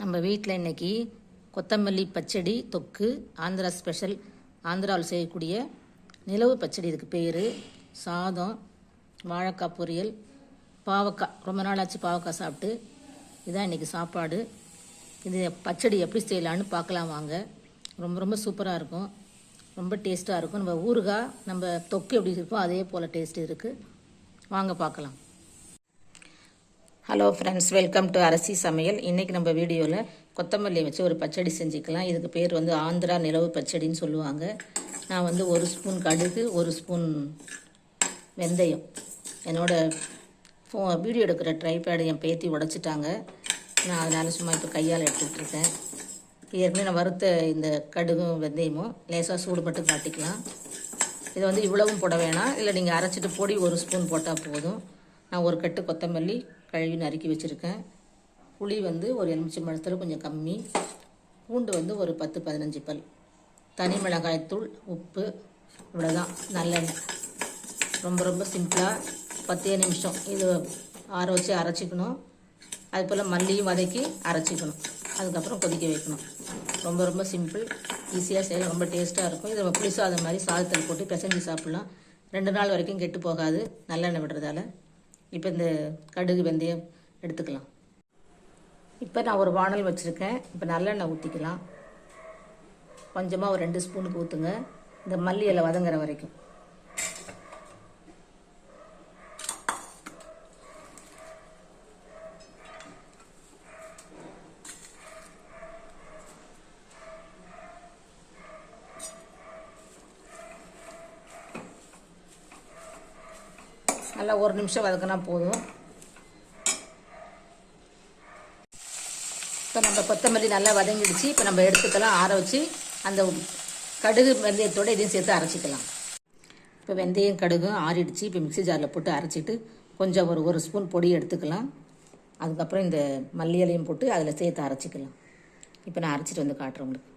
நம்ம வீட்டில் இன்னைக்கு கொத்தமல்லி பச்சடி தொக்கு ஆந்திரா ஸ்பெஷல் ஆந்திராவில் செய்யக்கூடிய நிலவு பச்சடி இதுக்கு பேர். சாதம் வாழைக்காய் பொரியல் பாவக்காய். ரொம்ப நாள் ஆச்சு பாவக்காய் சாப்பிட்டு. இதான் இன்றைக்கி சாப்பாடு. இது பச்சடி எப்படி செய்யலான்னு பார்க்கலாம் வாங்க. ரொம்ப ரொம்ப சூப்பராக இருக்கும். ரொம்ப டேஸ்ட்டாக இருக்கும். நம்ம ஊறுகாய் நம்ம தொக்கு எப்படி இருக்கோ அதே போல் டேஸ்ட் இருக்குது வாங்க பார்க்கலாம். Hello friends welcome to Arasi Samayal இன்றைக்கி நம்ம வீடியோவில் கொத்தமல்லி வச்சு ஒரு பச்சடி செஞ்சுக்கலாம். இதுக்கு பேர் வந்து ஆந்திரா நிலவு பச்சடின்னு சொல்லுவாங்க. நான் வந்து ஒரு ஸ்பூன் கடுகு ஒரு ஸ்பூன் வெந்தயம். என்னோடய ஃபோ வீடியோ எடுக்கிற ட்ரைபேடு என் பேத்தி உடச்சிட்டாங்க. நான் அதனால் சும்மா இப்போ கையால் எடுத்துகிட்ருக்கேன் ஏற்கனவே நான் வறுத்த இந்த கடுகும் வெந்தயமும் லேசாக சூடு மட்டும் காட்டிக்கலாம். இதை வந்து இவ்வளவும் போட வேணாம். இல்லை நீங்கள் அரைச்சிட்டு பொடி ஒரு ஸ்பூன் போட்டால் போதும். நான் ஒரு கட்டு கொத்தமல்லி கழுவி நறுக்கி வச்சுருக்கேன். புளி வந்து ஒரு எலுமிச்சை பழத்தில் கொஞ்சம் கம்மி. பூண்டு வந்து ஒரு பத்து பதினஞ்சு பல். தனி மிளகாய்த்தூள் உப்பு இவ்வளோதான் நல்லெண்ணெய். ரொம்ப ரொம்ப சிம்பிளாக பத்தே நிமிஷம். இது ஆற வச்சு அரைச்சிக்கணும். அது போல் மல்லியும் வதக்கி அரைச்சிக்கணும். அதுக்கப்புறம் கொதிக்க வைக்கணும். ரொம்ப ரொம்ப சிம்பிள். ஈஸியாக செய்யலாம் ரொம்ப டேஸ்ட்டாக இருக்கும். இதை புளி சாதம் மாதிரி சாதத்தில் போட்டு பிசைஞ்சு சாப்பிட்லாம். ரெண்டு நாள் வரைக்கும் கெட்டு போகாது. நல்லெண்ணெய் விடுறதால. இப்போ இந்த கடுகு வெந்தயம் எடுத்துக்கலாம். இப்போ நான் ஒரு வானல் வச்சுருக்கேன். இப்போ நல்லெண்ணெய் ஊற்றிக்கலாம் கொஞ்சமாக ஒரு ரெண்டு ஸ்பூனுக்கு ஊற்றுங்க இந்த மல்லி இலை வதங்குற வரைக்கும். நல்லா ஒரு நிமிஷம் வதக்கினா போதும். இப்போ நம்ம கொத்தமல்லி நல்லா வதங்கிடுச்சு. இப்போ நம்ம எடுத்துக்கலாம் ஆற வச்சு அந்த கடுகு வெந்தயத்தோடு இதையும் சேர்த்து அரைச்சிக்கலாம். இப்போ வெந்தயம் கடுகும் ஆறிடுச்சு. இப்போ மிக்ஸி ஜாரில் போட்டு அரைச்சிட்டு கொஞ்சம் ஒரு ஒரு ஸ்பூன் பொடி எடுத்துக்கலாம். அதுக்கப்புறம் இந்த மல்லி இலையும் போட்டு அதில் சேர்த்து அரைச்சிக்கலாம். இப்போ நான் அரைச்சிட்டு வந்து காட்டுறேன் உங்களுக்கு.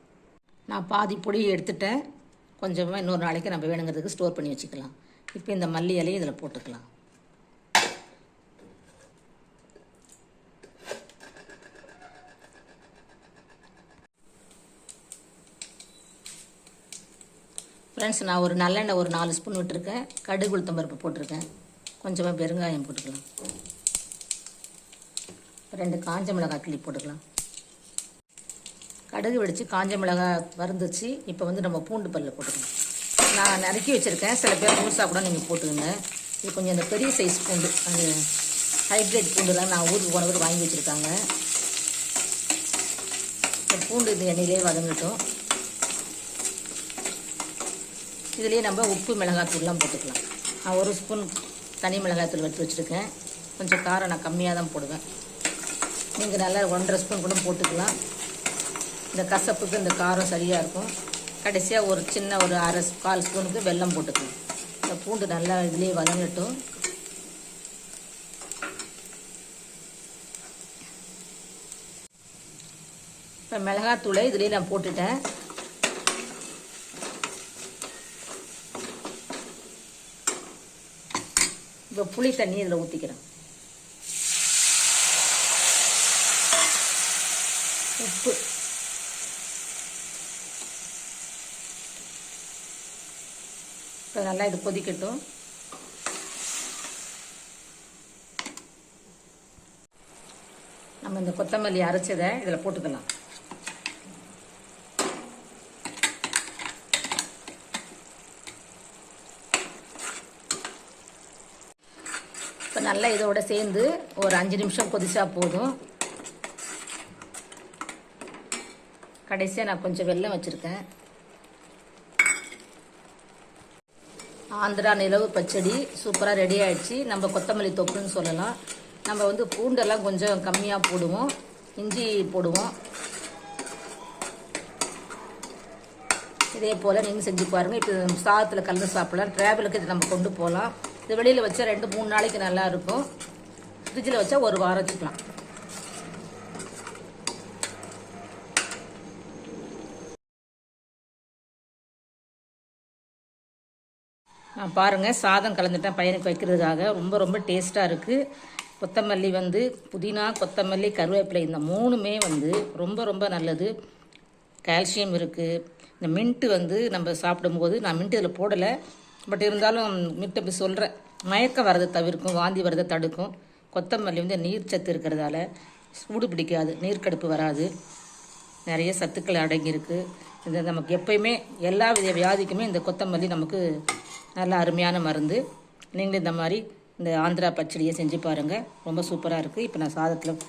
நான் பாதி பொடி எடுத்துட்டேன். கொஞ்சமாக இன்னொரு நாளைக்கு நம்ம வேணுங்கிறதுக்கு ஸ்டோர் பண்ணி வச்சுக்கலாம். இப்போ இந்த மல்லி இலையும் இதில் போட்டுக்கலாம். ஃப்ரெண்ட்ஸ் நான் ஒரு நல்லெண்ணெய் ஒரு நாலு ஸ்பூன் விட்டுருக்கேன். கடுகு உளுத்தம்பருப்பு போட்டிருக்கேன். கொஞ்சமாக பெருங்காயம் போட்டுக்கலாம். ரெண்டு காஞ்ச மிளகாய் கிளி போட்டுக்கலாம். கடுகு வெடித்து காஞ்ச மிளகாய் வறுந்துச்சு. இப்போ வந்து நம்ம பூண்டு பல்ல போட்டுக்கலாம். நான் நறுக்கி வச்சுருக்கேன். சில பேர் முழுசாக கூட நீங்கள் போட்டுக்கோங்க. இது கொஞ்சம் இந்த பெரிய சைஸ் பூண்டு அந்த ஹைப்ரிட் பூண்டுலாம் நான் ஊருக்கு போனவர் வாங்கி வச்சுருக்காங்க. இந்த பூண்டு இந்த எண்ணெயிலே வதங்கட்டும். இதுலேயே நம்ம உப்பு மிளகாத்தூள்லாம் போட்டுக்கலாம். நான் ஒரு ஸ்பூன் தனி மிளகாத்தூள் எடுத்து வச்சுருக்கேன். கொஞ்சம் காரம் நான் கம்மியாக தான் போடுவேன். நீங்கள் நல்லா ஒன்றரை ஸ்பூன் கூட போட்டுக்கலாம். இந்த கசப்புக்கு இந்த காரம் சரியாக இருக்கும். கடைசியாக ஒரு சின்ன ஒரு அரை கால் ஸ்பூனுக்கு வெல்லம் போட்டுக்கலாம். இந்த பூண்டு நல்லா இதுலேயே வதங்கட்டும். இப்போ மிளகாத்தூளை இதுலேயே நான் போட்டுட்டேன். இப்போ புளி தண்ணி இதில் ஊற்றிக்கிறேன் உப்பு. இப்போ நல்லா இது கொதிக்கட்டும். நம்ம இந்த கொத்தமல்லி அரைச்சதை இதில் போட்டுக்கலாம். இப்போ நல்லா இதோட சேர்ந்து ஒரு அஞ்சு நிமிஷம் கொதிச்சா போதும். கடைசியாக நான் கொஞ்சம் வெள்ளம் வச்சுருக்கேன். ஆந்திரா நிலவு பச்சடி சூப்பராக ரெடி ஆயிடுச்சு. நம்ம கொத்தமல்லி தொப்புன்னு சொல்லலாம். நம்ம வந்து பூண்டெல்லாம் கொஞ்சம் கம்மியாக போடுவோம். இஞ்சி போடுவோம். இதே போல் நீங்கள் செஞ்சு பாருங்கள் இப்போ சாதத்தில் கலந்து சாப்பிடலாம். ட்ராவலுக்கு இது நம்ம கொண்டு போகலாம். இது வெளியில் வச்சா ரெண்டு மூணு நாளைக்கு நல்லா இருக்கும். ஃப்ரிட்ஜில் வச்சா ஒரு வாரம் வச்சுக்கலாம் நான் பாருங்கள் சாதம் கலந்துட்டேன் பையனுக்கு வைக்கிறதுக்காக. ரொம்ப ரொம்ப டேஸ்ட்டாக இருக்குது கொத்தமல்லி வந்து புதினா கொத்தமல்லி கருவேப்பிலை இந்த மூணுமே வந்து ரொம்ப ரொம்ப நல்லது. கால்சியம் இருக்குது இந்த மின்ட்டு வந்து நம்ம சாப்பிடும்போது நான் மின்ட்டு இதில் போடலை. பட் இருந்தாலும் மின்ட்டு அப்படி சொல்கிறேன் மயக்கம் வரதை தவிர்க்கும் வாந்தி வரதை தடுக்கும். கொத்தமல்லி வந்து நீர் சத்து இருக்கிறதால சூடு பிடிக்காது நீர்க்கடுப்பு வராது. நிறைய சத்துக்கள் அடங்கியிருக்கு. இந்த நமக்கு எப்பயுமே எல்லா வித வியாதிக்குமே இந்த கொத்தமல்லி நமக்கு நல்ல அருமையான மருந்து. நீங்களும் இந்த மாதிரி இந்த ஆந்திரா பச்சடியை செஞ்சு பாருங்கள் ரொம்ப சூப்பராக இருக்குது இப்போ நான் சாதத்தில்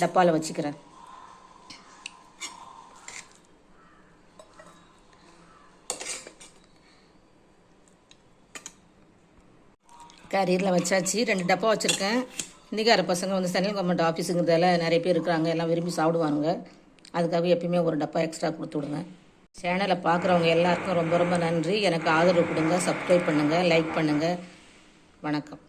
டப்பாவில் வச்சுக்கிறேன். கேரியரில் வச்சாச்சு. ரெண்டு டப்பா வச்சுருக்கேன். இன்றைக்கார பசங்க வந்து சென்ட்ரல் கவர்மெண்ட் ஆஃபீஸுங்கிறதால நிறைய பேர் இருக்கிறாங்க. எல்லாம் விரும்பி சாப்பிடுவாங்க அதுக்காக எப்பயுமே ஒரு டப்பா எக்ஸ்ட்ரா கொடுத்து விடுங்க சேனலை பார்க்குறவங்க எல்லாருக்கும் ரொம்ப ரொம்ப நன்றி. எனக்கு ஆதரவு கொடுங்க சப்ஸ்கிரைப் பண்ணுங்கள் லைக் பண்ணுங்கள் வணக்கம்.